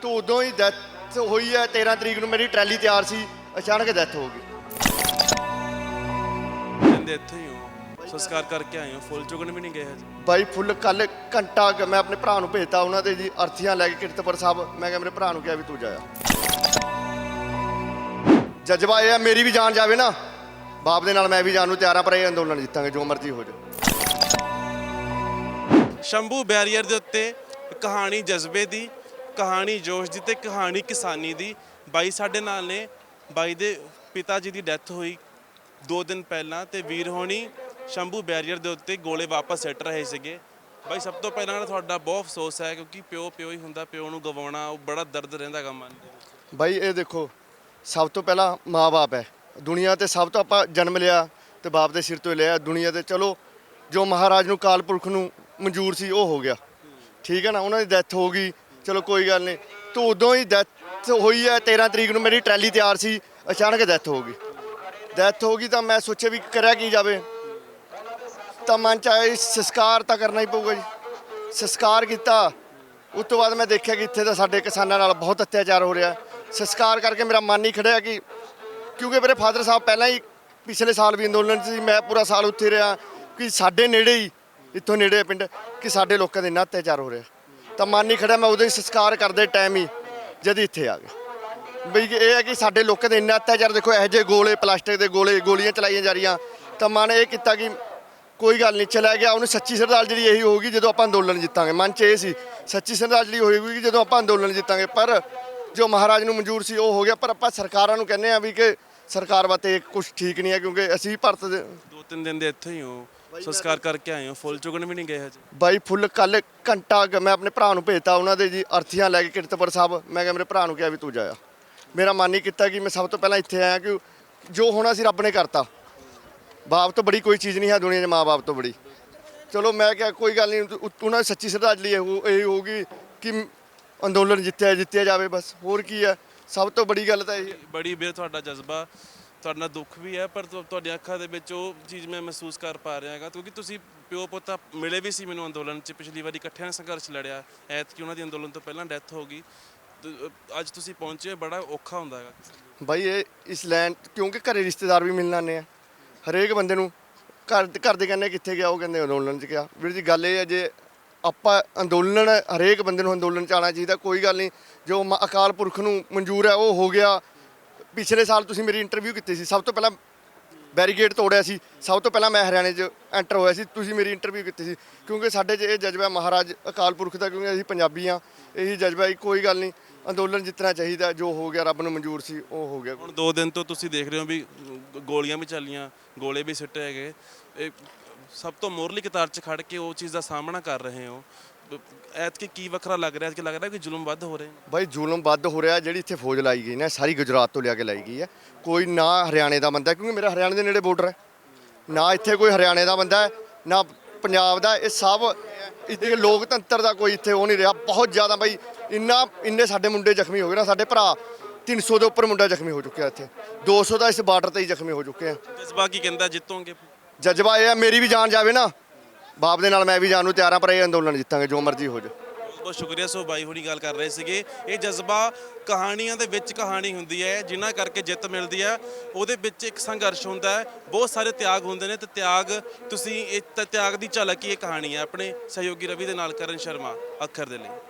ਤੋਂ ਉਦੋਂ ਹੀ ਡੈਥ ਹੋਈ ਹੈ 13 ਤਰੀਕ ਨੂੰ ਮੇਰੀ ਟਰੈਲੀ ਤਿਆਰ ਸੀ ਅਚਾਨਕ ਡੈਥ ਹੋ ਗਈ। ਕਹਿੰਦੇ ਇੱਥੇ ਹੀ ਹੋ। ਸੰਸਕਾਰ ਕਰਕੇ ਆਏ ਹੋ ਫੁੱਲ ਚੁਗਣ ਵੀ ਨਹੀਂ ਗਏ ਹਜੇ। ਬਾਈ ਫੁੱਲ ਕੱਲ ਘੰਟਾ ਕੁ ਮੈਂ ਆਪਣੇ ਭਰਾ ਨੂੰ ਭੇਜਤਾ ਉਹਨਾਂ ਦੇ ਜੀ ਅਰਥੀਆਂ ਲੈ ਕੇ ਕੀਰਤਪੁਰ ਸਾਹਿਬ। ਮੈਂ ਕਿਹਾ ਮੇਰੇ ਭਰਾ ਨੂੰ ਕਿਹਾ ਵੀ ਤੂੰ ਜਾਇਆ ਜਜ਼ਬਾ ਇਹ ਹੈ ਮੇਰੀ ਵੀ ਜਾਨ ਜਾਵੇ ਨਾ। ਬਾਪ ਦੇ ਨਾਲ ਮੈਂ ਵੀ ਜਾਣ ਨੂੰ ਤਿਆਰ ਆ ਪਰ ਇਹ ਅੰਦੋਲਨ ਜਿੱਤਾਂਗੇ ਜੋ ਮਰਜ਼ੀ ਹੋ ਜਾਵੇ। ਸ਼ੰਭੂ ਬੈਰੀਅਰ ਦੇ ਉੱਤੇ ਕਹਾਣੀ ਜਜ਼ਬੇ ਦੀ ਕਹਾਣੀ ਜੋਸ਼ ਦੀ ਤੇ ਕਹਾਣੀ ਕਿਸਾਨੀ ਦੀ। ਬਾਈ ਸਾਡੇ ਨਾਲ ਨੇ। ਬਾਈ ਦੇ ਪਿਤਾ ਜੀ ਦੀ ਡੈਥ ਹੋਈ 2 ਦਿਨ ਪਹਿਲਾਂ ਤੇ ਵੀਰ ਹੋਣੀ ਸ਼ੰਭੂ ਬੈਰੀਅਰ ਦੇ ਉੱਤੇ ਗੋਲੇ ਵਾਪਸ ਸਿੱਟ ਰਹੇ ਸੀਗੇ। ਬਾਈ, ਸਭ ਤੋਂ ਪਹਿਲਾਂ ਤੁਹਾਡਾ ਬਹੁਤ ਅਫਸੋਸ ਹੈ ਕਿਉਂਕਿ ਪਿਓ ਪਿਓ ਹੀ ਹੁੰਦਾ, ਪਿਓ ਨੂੰ ਗਵਾਉਣਾ, ਉਹ ਬੜਾ ਦਰਦ ਰਹਿੰਦਾ ਗਾ ਮਨ ਦੇ ਵਿੱਚ ਬਾਈ, ਇਹ ਦੇਖੋ, ਸਭ ਤੋਂ ਪਹਿਲਾਂ ਮਾਂ-ਬਾਪ ਹੈ। ਦੁਨੀਆ ਤੇ ਸਭ ਤੋਂ ਆਪਾਂ ਜਨਮ ਲਿਆ ਤੇ ਬਾਪ ਦੇ ਸਿਰ ਤੋਂ ਹੀ ਲਿਆ। ਦੁਨੀਆ ਤੇ ਚਲੋ, ਜੋ ਮਹਾਰਾਜ ਨੂੰ ਕਾਲ ਪੁਰਖ ਨੂੰ ਮਨਜ਼ੂਰ ਸੀ, ਉਹ ਹੋ ਗਿਆ। ਠੀਕ ਹੈ ਨਾ? ਉਹਨਾਂ ਦੀ ਡੈਥ ਹੋ ਗਈ। ਚਲੋ ਕੋਈ ਗੱਲ ਨਹੀਂ। ਤੋਂ ਉਦੋਂ ਹੀ ਡੈਥ ਹੋਈ ਹੈ 13 ਤਰੀਕ ਨੂੰ ਮੇਰੀ ਟਰੈਲੀ ਤਿਆਰ ਸੀ, ਅਚਾਨਕ ਡੈਥ ਹੋ ਗਈ। ਡੈਥ ਹੋ ਗਈ ਤਾਂ ਮੈਂ ਸੋਚਿਆ ਵੀ ਕਰਿਆ ਕੀ ਜਾਵੇ। ਤਾਂ ਮਨ ਚ ਆਇਆ ਵੀ ਸੰਸਕਾਰ ਤਾਂ ਕਰਨਾ ਹੀ ਪਊਗਾ ਜੀ। ਸੰਸਕਾਰ ਕੀਤਾ। ਉਸ ਤੋਂ ਬਾਅਦ ਮੈਂ ਦੇਖਿਆ ਕਿ ਇੱਥੇ ਤਾਂ ਸਾਡੇ ਕਿਸਾਨਾਂ ਨਾਲ ਬਹੁਤ ਅਤਿਆਚਾਰ ਹੋ ਰਿਹਾ। ਸੰਸਕਾਰ ਕਰਕੇ ਮੇਰਾ ਮਨ ਨਹੀਂ ਖੜਿਆ ਕਿ ਕਿਉਂਕਿ ਮੇਰੇ ਫਾਦਰ ਸਾਹਿਬ ਪਹਿਲਾਂ ਹੀ ਪਿਛਲੇ ਸਾਲ ਵੀ ਅੰਦੋਲਨ ਸੀ, ਮੈਂ ਪੂਰਾ ਸਾਲ ਉੱਥੇ ਰਿਹਾ ਕਿ ਸਾਡੇ ਨੇੜੇ ਹੀ, ਇੱਥੋਂ ਨੇੜੇ ਪਿੰਡ, ਕਿ ਸਾਡੇ ਲੋਕਾਂ ਦੇ ਇੰਨਾ ਅਤਿਆਚਾਰ ਹੋ ਰਿਹਾ। ਤਾਂ ਮਨ ਨਹੀਂ ਖੜਿਆ, ਮੈਂ ਉਦੋਂ ਹੀ ਸੰਸਕਾਰ ਕਰਦੇ ਟਾਈਮ ਹੀ, ਜਦ ਇੱਥੇ ਆ ਗਏ ਬਈ ਇਹ ਹੈ ਕਿ ਸਾਡੇ ਲੋਕਾਂ ਦੇ ਇੰਨਾ ਅਤਿਆਚਾਰ, ਦੇਖੋ ਇਹੋ ਜਿਹੇ ਗੋਲੇ, ਪਲਾਸਟਿਕ ਦੇ ਗੋਲੇ, ਗੋਲੀਆਂ ਚਲਾਈਆਂ ਜਾ ਰਹੀਆਂ। ਤਾਂ ਮਨ ਇਹ ਕੀਤਾ ਕਿ ਕੋਈ ਗੱਲ ਨਹੀਂ, ਚਲਾ ਗਿਆ। ਉਹਨੂੰ ਸੱਚੀ ਸ਼ਰਧਾਂਜਲੀ ਇਹੀ ਹੋਊਗੀ, ਜਦੋਂ ਆਪਾਂ ਅੰਦੋਲਨ ਜਿੱਤਾਂਗੇ। ਮਨ 'ਚ ਇਹ ਸੀ, ਸੱਚੀ ਸ਼ਰਧਾਂਜਲੀ ਹੋਏਗੀ ਕਿ ਜਦੋਂ ਆਪਾਂ ਅੰਦੋਲਨ ਜਿੱਤਾਂਗੇ। ਪਰ ਜੋ ਮਹਾਰਾਜ ਨੂੰ ਮਨਜ਼ੂਰ ਸੀ, ਉਹ ਹੋ ਗਿਆ। ਪਰ ਆਪਾਂ ਸਰਕਾਰਾਂ ਨੂੰ ਕਹਿੰਦੇ ਆ ਵੀ ਕਿ ਸਰਕਾਰ ਵਾਸਤੇ ਕੁਝ ਠੀਕ ਨਹੀਂ ਹੈ, ਕਿਉਂਕਿ ਅਸੀਂ ਭਾਰਤ ਦੇ ਦੋ ਤਿੰਨ ਦਿਨ ਦੇ ਇੱਥੇ ਹੀ ਹੋ। ਸੰਸਕਾਰ ਕਰਕੇ ਆਏ ਹੋ ਫੁੱਲ ਚੁਗਣ ਵੀ ਨਹੀਂ ਗਏ ਹਜੇ? ਬਾਈ ਫੁੱਲ ਕੱਲ ਘੰਟਾ ਕੁ ਮੈਂ ਆਪਣੇ ਭਰਾ ਨੂੰ ਭੇਜਤਾ ਉਹਨਾਂ ਦੇ ਜੀ ਅਰਥੀਆਂ ਲੈ ਕੇ ਕੀਰਤਪੁਰ ਸਾਹਿਬ। ਮੈਂ ਕਿਹਾ ਮੇਰੇ ਭਰਾ ਨੂੰ ਕਿਹਾ ਵੀ ਤੂੰ ਜਾਇਆ ਮੇਰਾ ਮਨ ਨਹੀਂ ਕੀਤਾ ਕਿ ਮੈਂ ਸਭ ਤੋਂ ਪਹਿਲਾਂ ਇੱਥੇ ਆਇਆ ਕਿ ਜੋ ਹੋਣਾ ਸੀ ਰੱਬ ਨੇ ਕਰਤਾ। ਬਾਪ ਤੋਂ ਬੜੀ ਕੋਈ ਚੀਜ਼ ਨਹੀਂ ਹੈ ਦੁਨੀਆ 'ਚ ਮਾਂ-ਬਾਪ ਤੋਂ ਬੜੀ। ਚਲੋ ਮੈਂ ਕਿਹਾ ਕੋਈ ਗੱਲ ਨਹੀਂ ਉ- ਉਹਨਾਂ ਦੀ ਸੱਚੀ ਸ਼ਰਧਾਂਜਲੀ ਇਹ ਇਹ ਹੋਊਗੀ ਕਿ ਅੰਦੋਲਨ ਜਿੱਤਿਆ ਜਿੱਤਿਆ ਜਾਵੇ ਬਸ। ਹੋਰ ਕੀ ਹੈ? ਸਭ ਤੋਂ ਬੜੀ ਗੱਲ ਤਾਂ ਇਹ ਹੈ। ਬੜੀ ਬੇਰ ਤੁਹਾਡਾ ਜਜ਼ਬਾ। ਤੁਹਾਡੇ ਨਾਲ ਦੁੱਖ ਵੀ ਹੈ ਪਰ ਤੁ- ਤੁਹਾਡੀਆਂ ਅੱਖਾਂ ਦੇ ਵਿੱਚ ਉਹ ਚੀਜ਼ ਮੈਂ ਮਹਿਸੂਸ ਕਰ ਪਾ ਰਿਹਾ ਹੈਗਾ। ਕਿਉਂਕਿ ਤੁਸੀਂ ਪਿਓ ਪੁੱਤਾ ਮਿਲੇ ਵੀ ਸੀ ਮੈਨੂੰ ਅੰਦੋਲਨ 'ਚ। ਪਿਛਲੀ ਵਾਰੀ ਇਕੱਠਿਆਂ ਨੇ ਸੰਘਰਸ਼ ਲੜਿਆ। ਐਤਕੀ ਉਹਨਾਂ ਦੀ ਅੰਦੋਲਨ ਤੋਂ ਪਹਿਲਾਂ ਡੈਥ ਹੋ ਗਈ। ਤੇ, ਅੱਜ ਤੁਸੀਂ ਪਹੁੰਚੇ ਹੋ ਬੜਾ ਔਖਾ ਹੁੰਦਾ ਹੈਗਾ। ਬਾਈ ਇਹ ਇਸ ਲੈਂਡ ਕਿਉਂਕਿ ਘਰੇ ਰਿਸ਼ਤੇਦਾਰ ਵੀ ਮਿਲਣ ਆਉਂਦੇ ਆ। ਹਰੇਕ ਬੰਦੇ ਨੂੰ ਘਰ ਘਰ ਦੇ ਕਹਿੰਦੇ ਕਿੱਥੇ ਗਿਆ ਉਹ ਕਹਿੰਦੇ ਅੰਦੋਲਨ 'ਚ ਗਿਆ। ਵੀਰ ਜੀ ਗੱਲ ਇਹ ਹੈ ਜੇ ਆਪਾਂ ਅੰਦੋਲਨ ਹਰੇਕ ਬੰਦੇ ਨੂੰ ਅੰਦੋਲਨ 'ਚ ਆਉਣਾ ਚਾਹੀਦਾ ਕੋਈ ਗੱਲ ਨਹੀਂ। ਜੋ ਮ- ਅਕਾਲ ਪੁਰਖ ਨੂੰ ਮਨਜ਼ੂਰ ਹੈ ਉਹ ਹੋ ਗਿਆ। ਪਿਛਲੇ ਸਾਲ ਤੁਸੀਂ ਮੇਰੀ ਇੰਟਰਵਿਊ ਕੀਤੀ ਸੀ, ਸਭ ਤੋਂ ਪਹਿਲਾਂ ਬੈਰੀਗੇਡ ਤੋੜਿਆ ਸੀ, ਸਭ ਤੋਂ ਪਹਿਲਾਂ ਮੈਂ ਹਰਿਆਣੇ 'ਚ ਐਂਟਰ ਹੋਇਆ ਸੀ, ਤੁਸੀਂ ਮੇਰੀ ਇੰਟਰਵਿਊ ਕੀਤੀ ਸੀ। ਕਿਉਂਕਿ ਸਾਡੇ 'ਚ ਇਹ ਜਜ਼ਬਾ ਮਹਾਰਾਜ ਅਕਾਲ ਪੁਰਖ ਦਾ, ਕਿਉਂਕਿ ਅਸੀਂ ਪੰਜਾਬੀ ਆ ਇਹੀ ਜਜ਼ਬਾ ਹੈ, ਕੋਈ ਗੱਲ ਨਹੀਂ, ਅੰਦੋਲਨ ਜਿੱਤਣਾ ਚਾਹੀਦਾ, ਜੋ ਹੋ ਗਿਆ, ਰੱਬ ਨੂੰ ਮਨਜ਼ੂਰ ਸੀ, ਉਹ ਹੋ ਗਿਆ। ਹੁਣ ਦੋ ਦਿਨ ਤੋਂ ਤੁਸੀਂ ਦੇਖ ਰਹੇ ਹੋ ਵੀ ਗੋਲੀਆਂ ਵੀ ਚੱਲੀਆਂ, ਗੋਲੇ ਵੀ ਸਿੱਟੇ ਹੈਗੇ। ਇਹ ਸਭ ਤੋਂ ਮੋਰਲੀ ਕਤਾਰ 'ਚ ਖੜ ਕੇ ਉਹ ਚੀਜ਼ ਦਾ ਸਾਹਮਣਾ ਕਰ ਰਹੇ ਹੋ। ਐਤਕੀ ਕੀ ਵੱਖਰਾ ਲੱਗ ਰਿਹਾ? ਐਤਕੀ ਲੱਗ ਰਿਹਾ ਕਿ ਜ਼ੁਲਮ ਵੱਧ ਹੋ ਰਹੇ। ਨੇ ਬਾਈ ਜ਼ੁਲਮ ਵੱਧ ਹੋ ਰਿਹਾ ਜਿਹੜੀ ਇੱਥੇ ਫੌਜ ਲਾਈ ਗਈ ਨਾ ਸਾਰੀ ਗੁਜਰਾਤ ਤੋਂ ਲਿਆ ਕੇ ਲਾਈ ਗਈ ਹੈ। ਕੋਈ ਨਾ ਹਰਿਆਣੇ ਦਾ ਬੰਦਾ ਕਿਉਂਕਿ ਮੇਰਾ ਹਰਿਆਣੇ ਦੇ ਨੇੜੇ ਬਾਰਡਰ ਹੈ। ਨਾ ਇੱਥੇ ਕੋਈ ਹਰਿਆਣੇ ਦਾ ਬੰਦਾ ਹੈ ਨਾ ਪੰਜਾਬ ਦਾ ਇਹ ਸਭ ਇੱਥੇ ਲੋਕਤੰਤਰ ਦਾ ਕੋਈ ਇੱਥੇ ਉਹ ਨਹੀਂ ਰਿਹਾ। ਬਹੁਤ ਜ਼ਿਆਦਾ ਬਾਈ ਇੰਨਾ ਇੰਨੇ ਸਾਡੇ ਮੁੰਡੇ ਜ਼ਖਮੀ ਹੋ ਗਏ ਨਾ ਸਾਡੇ ਭਰਾ 300 ਦੇ ਉੱਪਰ ਮੁੰਡਾ ਜ਼ਖਮੀ ਹੋ ਚੁੱਕਿਆ ਇੱਥੇ। 200 ਦਾ ਇਸ ਬਾਰਡਰ ਤੇ ਹੀ ਜ਼ਖਮੀ ਹੋ ਚੁੱਕੇ ਆ। ਜਜ਼ਬਾ ਕੀ ਕਹਿੰਦਾ ਜਿੱਤੋਗੇ? ਜਜ਼ਬਾ ਇਹ ਹੈ ਮੇਰੀ ਵੀ ਜਾਨ ਜਾਵੇ ਨਾ। ਬਾਪ ਦੇ ਨਾਲ ਮੈਂ ਵੀ ਜਾਣ ਨੂੰ ਤਿਆਰ ਆ ਪਰ ਇਹ ਅੰਦੋਲਨ ਜਿੱਤਾਂਗੇ, ਜੋ ਮਰਜ਼ੀ ਹੋ ਜਾਵੇ। ਬਹੁਤ ਬਹੁਤ ਸ਼ੁਕਰੀਆ ਸੋ ਬਾਈ ਹੋਣੀ ਗੱਲ ਕਰ ਰਹੇ ਸੀਗੇ। ਇਹ ਜਜ਼ਬਾ ਕਹਾਣੀਆਂ ਦੇ ਵਿੱਚ ਕਹਾਣੀ ਹੁੰਦੀ ਹੈ, ਜਿਨ੍ਹਾਂ ਕਰਕੇ ਜਿੱਤ ਮਿਲਦੀ ਹੈ। ਉਹਦੇ ਵਿੱਚ ਇੱਕ ਸੰਘਰਸ਼ ਹੁੰਦਾ ਹੈ, ਬਹੁਤ ਸਾਰੇ ਤਿਆਗ ਹੁੰਦੇ ਨੇ ਤੇ ਤਿਆਗ, ਤੁਸੀਂ ਇਹ ਤਿਆਗ ਦੀ ਝਲਕ ਹੀ ਇਹ ਕਹਾਣੀ ਹੈ। ਆਪਣੇ ਸਹਿਯੋਗੀ ਰਵੀ ਦੇ ਨਾਲ ਕਰਨ ਸ਼ਰਮਾ, ਅੱਖਰ ਦੇ ਲਈ।